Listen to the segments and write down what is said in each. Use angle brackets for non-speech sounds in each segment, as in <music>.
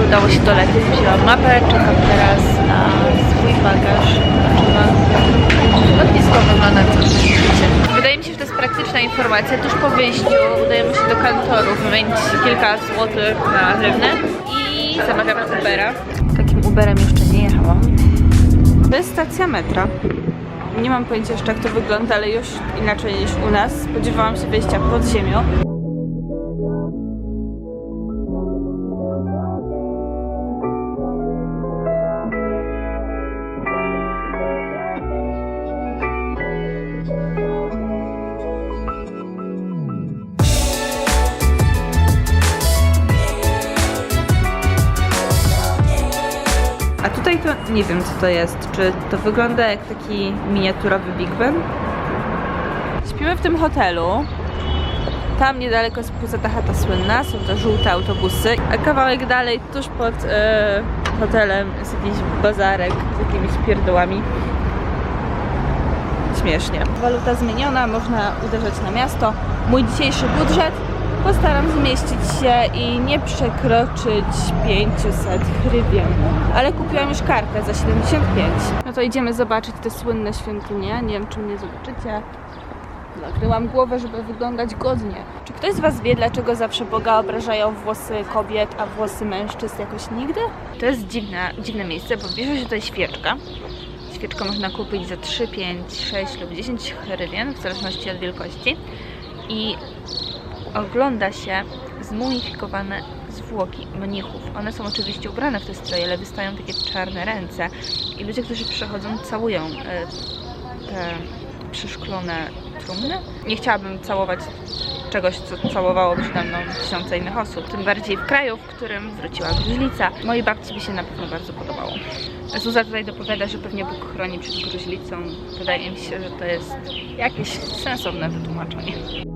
prawie udało się dolecieć. Wzięłam mapę, czekam teraz na swój bagaż. Lotnisko wygląda co widzicie. Wydaje mi się, że to jest praktyczna informacja. Tuż po wyjściu udajemy się do kantoru, wymienić kilka złotych na hrywnę i zamawiamy Ubera. Takim Uberem jeszcze nie jechałam. To jest stacja metra. Nie mam pojęcia jeszcze jak to wygląda, ale już inaczej niż u nas. Spodziewałam się wyjścia pod ziemią. Tutaj to nie wiem co to jest. Czy to wygląda jak taki miniaturowy Big Ben? Śpimy w tym hotelu. Tam niedaleko jest Puza ta chata słynna, są to żółte autobusy. A kawałek dalej, tuż pod e, hotelem jest jakiś bazarek z jakimiś pierdołami. Śmiesznie. Waluta zmieniona, można uderzać na miasto. Mój dzisiejszy budżet postaram zmieścić się i nie przekroczyć 500 hrywien. Ale kupiłam już kartę za 75. No to idziemy zobaczyć te słynne świątynie. Nie wiem, czy mnie zobaczycie. Nakryłam głowę, żeby wyglądać godnie. Czy ktoś z Was wie, dlaczego zawsze Boga obrażają włosy kobiet, a włosy mężczyzn jakoś nigdy? To jest dziwne, dziwne miejsce, bo bierze się tutaj świeczka. Świeczkę można kupić za 3, 5, 6 lub 10 hrywien, w zależności od wielkości. I ogląda się zmumifikowane zwłoki mnichów. One są oczywiście ubrane w te stroje, ale wystają takie czarne ręce. I ludzie, którzy przychodzą, całują e, te przyszklone trumny. Nie chciałabym całować czegoś, co całowałoby się mną tysiące innych osób. Tym bardziej w kraju, w którym wróciła gruźlica. Mojej babci by się na pewno bardzo podobało. Zuza tutaj dopowiada, że pewnie Bóg chroni przed gruźlicą. Wydaje mi się, że to jest jakieś sensowne wytłumaczenie.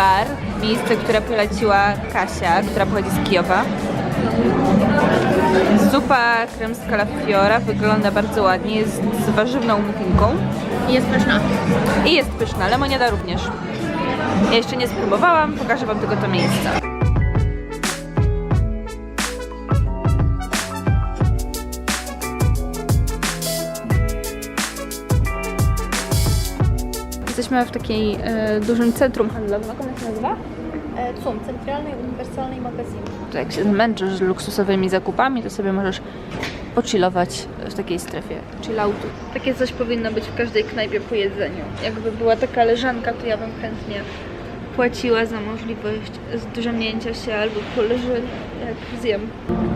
Bar, miejsce, które poleciła Kasia, która pochodzi z Kijowa. Zupa kremska la fiora wygląda bardzo ładnie, jest z warzywną muffinką Jest pyszna. i jest pyszna, lemoniada również. Ja jeszcze nie spróbowałam, pokażę Wam tylko to miejsce. Jesteśmy w takiej e, dużym centrum handlowym, jak ono się nazywa? E, CUM, Centralny Uniwersalny Magazyn. To jak się zmęczysz luksusowymi zakupami, to sobie możesz pochillować w takiej strefie chilloutu. Takie coś powinno być w każdej knajpie po jedzeniu. Jakby była taka leżanka, to ja bym chętnie płaciła za możliwość zdrzemnięcia się albo poleżenia, jak zjem.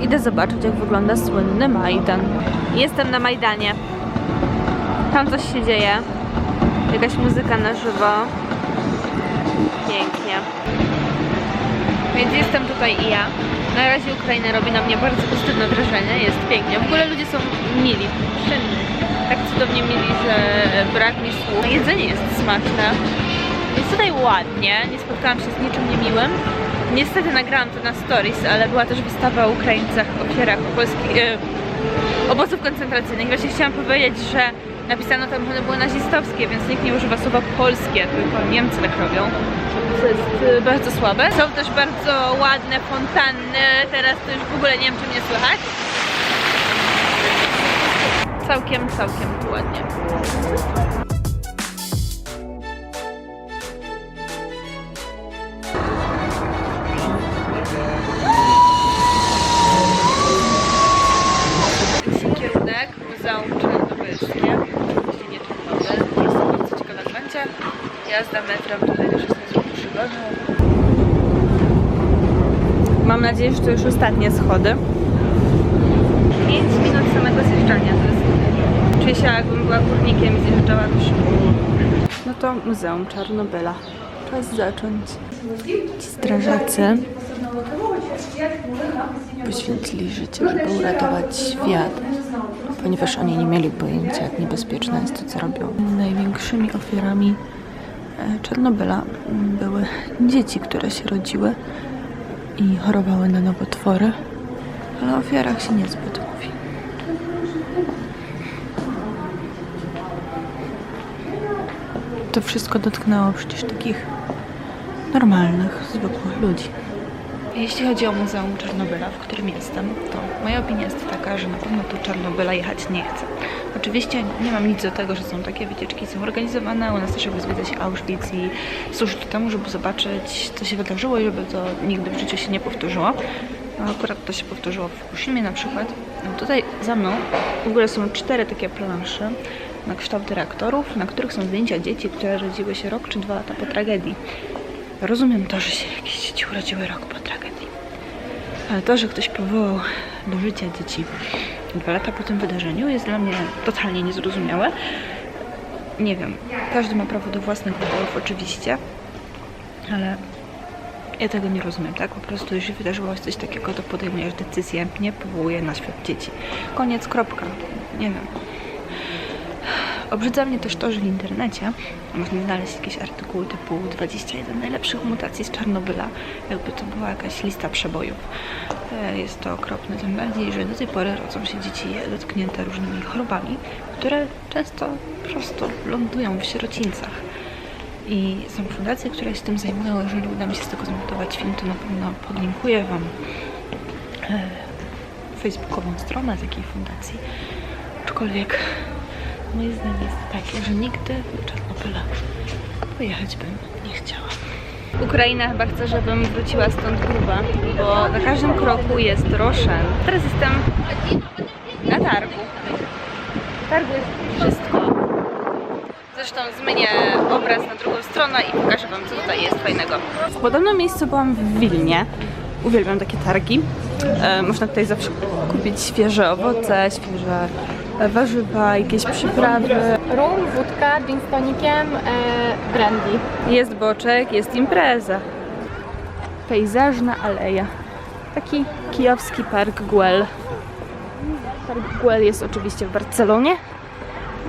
Idę zobaczyć, jak wygląda słynny Majdan. Jestem na Majdanie. Tam coś się dzieje. Jakaś muzyka na żywo. Pięknie. Więc jestem tutaj i ja. Na razie Ukraina robi na mnie bardzo pozytywne wrażenie, jest pięknie. W ogóle ludzie są mili, wszędzie. Tak cudownie mili, że brak mi słów. Jedzenie jest smaczne. Jest tutaj ładnie, nie spotkałam się z niczym niemiłym. Niestety nagrałam to na stories, ale była też wystawa o Ukraińcach, ofiarach polskich, e, obozów koncentracyjnych. Właśnie chciałam powiedzieć, że napisano tam, że one były nazistowskie, więc nikt nie używa słowa polskie, tylko Niemcy tak robią. Co jest e, bardzo słabe. Są też bardzo ładne fontanny. Teraz to już w ogóle nie wiem, czy mnie słychać. Całkiem, całkiem ładnie. Jazda metrem tutaj też jest niezłą przygodą. Mam nadzieję, że to już ostatnie schody. 5 minut samego zjeżdżania to jest. Czuję się jakbym była górnikiem i zjeżdżała do. No to Muzeum Czarnobyla. Czas zacząć. Ci strażacy poświęcili życie, żeby uratować świat. ponieważ oni nie mieli pojęcia, jak niebezpieczne jest to, co robią. Największymi ofiarami Czarnobyla były dzieci, które się rodziły i chorowały na nowotwory, ale o ofiarach się niezbyt mówi. To wszystko dotknęło przecież takich normalnych, zwykłych ludzi. Jeśli chodzi o Muzeum Czarnobyla, w którym jestem, to moja opinia jest taka, że na pewno do Czarnobyla jechać nie chcę. Oczywiście nie mam nic do tego, że są takie wycieczki, są organizowane. U nas też jakby zwiedza się Auschwitz i służy to temu, żeby zobaczyć, co się wydarzyło i żeby to nigdy w życiu się nie powtórzyło. No, akurat to się powtórzyło w Fukushimie na przykład. No, tutaj za mną w ogóle są cztery takie plansze na kształt reaktorów, na których są zdjęcia dzieci, które rodziły się rok czy dwa lata po tragedii. Rozumiem to, że się jakieś dzieci urodziły rok po tragedii. Ale to, że ktoś powołał do życia dzieci dwa lata po tym wydarzeniu jest dla mnie totalnie niezrozumiałe. Nie wiem, każdy ma prawo do własnych wyborów oczywiście, ale ja tego nie rozumiem, tak? Po prostu jeśli wydarzyło się coś takiego, to podejmujesz decyzję, nie powołuje na świat dzieci. Koniec, kropka. Nie wiem. Obrzydza mnie też to, że w internecie można znaleźć jakieś artykuły typu 21 najlepszych mutacji z Czarnobyla, jakby to była jakaś lista przebojów. E, Jest to okropne, tym bardziej, że do tej pory rodzą się dzieci dotknięte różnymi chorobami, które często po prostu lądują w sierocińcach. I są fundacje, które się tym zajmują. Jeżeli uda mi się z tego zmontować film, to na pewno podlinkuję Wam e, facebookową stronę takiej fundacji. Aczkolwiek moje zdanie jest takie, że nigdy do Czarnobyla pojechać bym nie chciała. Ukraina chyba chce, żebym wróciła stąd gruba, bo na każdym kroku jest Roszen. Teraz jestem na targu. Na targu jest wszystko. Zresztą zmienię obraz na drugą stronę i pokażę Wam, co tutaj jest fajnego. W podobnym miejscu byłam w Wilnie. Uwielbiam takie targi. E, można tutaj zawsze kupić świeże owoce, świeże warzywa, jakieś przyprawy. Rum, wódka, gin z tonikiem, e, brandy. Jest boczek, jest impreza. Pejzażna aleja. Taki kijowski park Güell. Park Güell jest oczywiście w Barcelonie.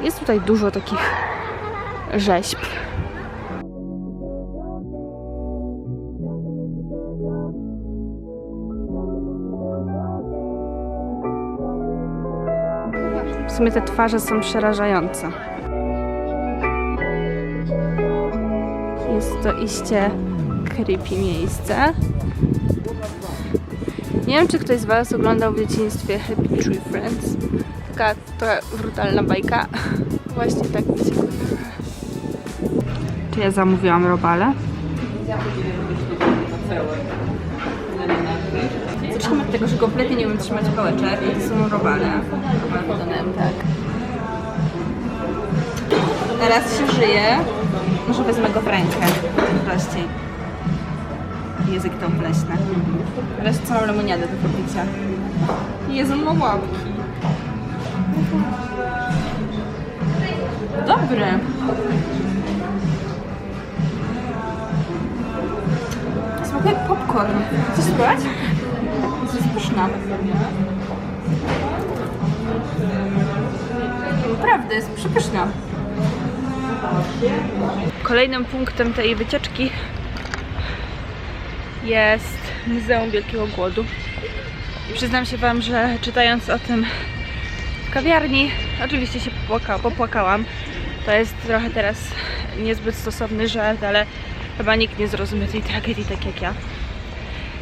Jest tutaj dużo takich rzeźb. W sumie te twarze są przerażające. Jest to iście creepy miejsce. Nie wiem, czy ktoś z Was oglądał w dzieciństwie Happy Tree Friends. Taka trochę brutalna bajka. Właśnie tak mi się. Czy ja zamówiłam robale? Zacznijmy od tego, że kompletnie nie umiem trzymać pałeczek. I to są robale. Robale tak. Teraz się żyje. Może wezmę go w rękę. Prościej. Język to wleśne. Teraz mam lemoniadę do popicia. Jezu, ma łapki. Dobry. Smakuje popcorn. Chcesz spróbować? To jest. Naprawdę, jest przepyszna. Kolejnym punktem tej wycieczki jest Muzeum Wielkiego Głodu. I przyznam się Wam, że czytając o tym w kawiarni, oczywiście się popłaka, popłakałam. To jest trochę teraz niezbyt stosowny żart, ale chyba nikt nie zrozumie tej tragedii tak jak ja.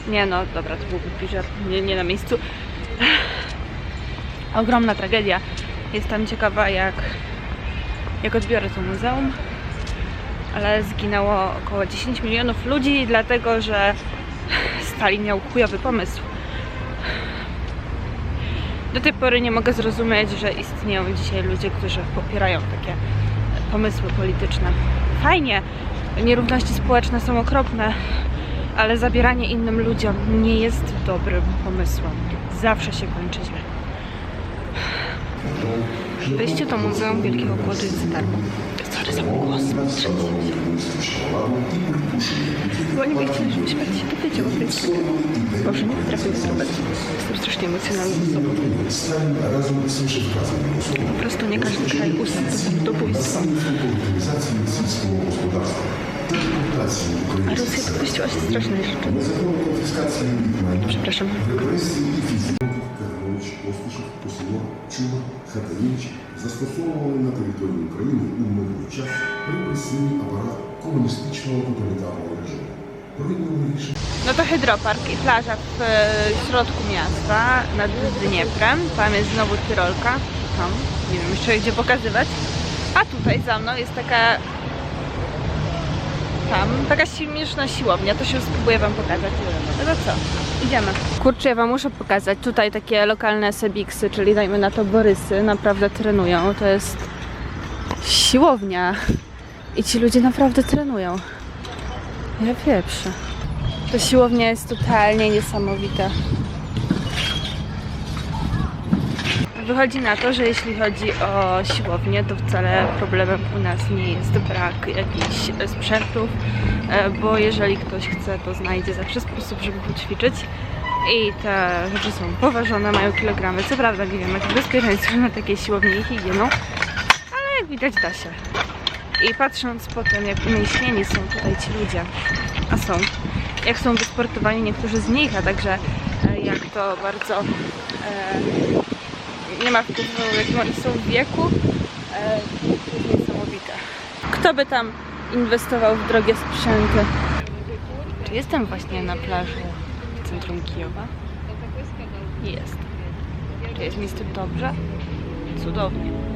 Nie no, dobra, to był głupi nie, nie na miejscu. <sighs> Ogromna tragedia. Jestem ciekawa, jak, jak odbiorę to muzeum ale zginęło około 10 milionów ludzi, dlatego że <sighs> Stalin miał chujowy pomysł. Do tej pory nie mogę zrozumieć, że istnieją dzisiaj ludzie, którzy popierają takie pomysły polityczne. Fajnie, nierówności społeczne są okropne, ale zabieranie innym ludziom nie jest dobrym pomysłem. Zawsze się kończy źle. Wejście do Muzeum Wielkiego Głodu jest darmo. Sorry za mój głos. Bo nie chcieli, żeby świat się dowiedział o tej sprawie. Boże, nie potrafię wysłuchać. Jestem strasznie emocjonalną osobą. Po prostu nie każdy kraj uznał to samobójstwo. A Rosja dopuściła się strasznej rzeczy. Przepraszam. Каганович, Осташев, Посило, Чума, Хатанівич застосовували на території України у мирний час репресивний апарат комуністичного тоталітарного режиму. Провідними рішеннями No to hydropark i plaża w e, środku miasta nad Dnieprem. Tam jest znowu Tyrolka. Tam, nie wiem jeszcze gdzie pokazywać. A tutaj za mną jest taka tam, taka śmieszna siłownia. To się spróbuję wam pokazać. No to co? Idziemy. Kurczę, ja wam muszę pokazać. Tutaj takie lokalne sebiksy, czyli dajmy na to Borysy, naprawdę trenują. To jest siłownia. I ci ludzie naprawdę trenują. Ja pieprzę. Ta siłownia jest totalnie niesamowita. Wychodzi na to, że jeśli chodzi o siłownię, to wcale problemem u nas nie jest brak jakichś sprzętów, e, bo jeżeli ktoś chce, to znajdzie zawsze sposób, żeby poćwiczyć. I te rzeczy są poważone, mają kilogramy. Co prawda nie wiem, jakie bezpieczeństwo na takiej siłowni i higieną, ale jak widać da się. I patrząc po tym, jak umieśnieni są tutaj ci ludzie, a są, jak są wysportowani niektórzy z nich, a także e, jak to bardzo e, nie ma wpływu, w jakim oni są w wieku, e, to jest niesamowite. Kto by tam inwestował w drogie sprzęty? Czy jestem właśnie na plaży w centrum Kijowa? Jest. Czy jest mi z tym dobrze? Cudownie.